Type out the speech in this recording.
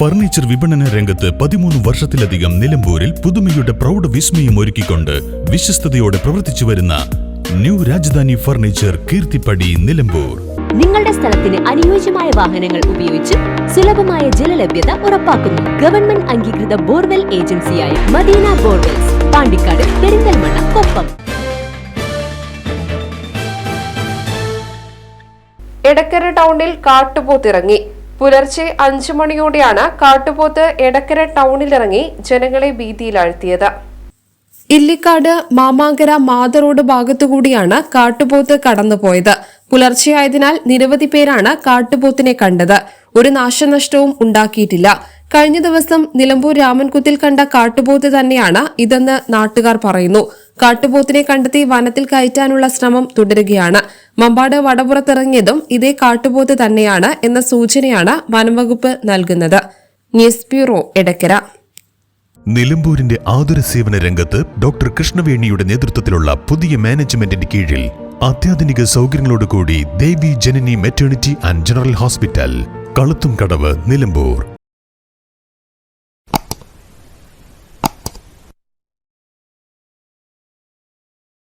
Furniture വിപണന രംഗത്ത് പതിമൂന്ന് വർഷത്തിലധികം നിലമ്പൂരിൽ പുതുമയുടെ പ്രൗഢ വിസ്മയം ഒരുക്കിക്കൊണ്ട് വിശ്വസ്തയോടെ പ്രവർത്തിച്ചു വരുന്ന ന്യൂ രാജധാനി ഫർണിച്ചർ കീർത്തിപ്പടി നിലമ്പൂർ. നിങ്ങളുടെ സ്ഥലത്തിന് അനുയോജ്യമായ വാഹനങ്ങൾ ഉപയോഗിച്ച് സുലഭമായ ജലലഭ്യത ഉറപ്പാക്കുന്നു. ഗവൺമെന്റ് അംഗീകൃത ബോർവെൽ ഏജൻസിയായ മദീന ബോർവെൽസ് പാണ്ടിക്കാട് പെരിന്തൽമണ്ണ കൊപ്പം. എടക്കര ടൗണിൽ കാട്ടുപോത്തിറങ്ങി പുലർച്ചെ അഞ്ചു മണിയോടെയാണ് കാട്ടുപോത്ത് എടക്കര ടൗണിലിറങ്ങി ജനങ്ങളെ ഭീതിയിലാഴ്ത്തിയത്. ഇല്ലിക്കാട് മാമാങ്കര മാത റോഡ് ഭാഗത്തുകൂടിയാണ് കാട്ടുപോത്ത് കടന്നുപോയത്. പുലർച്ചെയായതിനാൽ നിരവധി പേരാണ് കാട്ടുപോത്തിനെ കണ്ടത്. ഒരു നാശനഷ്ടവും ഉണ്ടാക്കിയിട്ടില്ല. കഴിഞ്ഞ ദിവസം നിലമ്പൂർ രാമൻകുത്തിൽ കണ്ട കാട്ടുപോത്ത് തന്നെയാണ് ഇതെന്ന് നാട്ടുകാർ പറയുന്നു. കാട്ടുപോത്തിനെ കണ്ടെത്തി വനത്തിൽ കയറ്റാനുള്ള ശ്രമം തുടരുകയാണ്. മമ്പാട് വടപുറത്തിറങ്ങിയതും ഇതേ കാട്ടുപോത്ത് തന്നെയാണ് എന്ന സൂചനയാണ് വനംവകുപ്പ് നൽകുന്നത്. News bureau Edakkara. നിലമ്പൂരിന്റെ ആതുര സേവന രംഗത്ത് ഡോക്ടർ കൃഷ്ണവേണിയുടെ നേതൃത്വത്തിലുള്ള പുതിയ മാനേജ്മെന്റിന്റെ കീഴിൽ അത്യാധുനിക സൗകര്യങ്ങളോടുകൂടി Devi Janani maternity and general hospital Kaluthumkadavu Nilambur.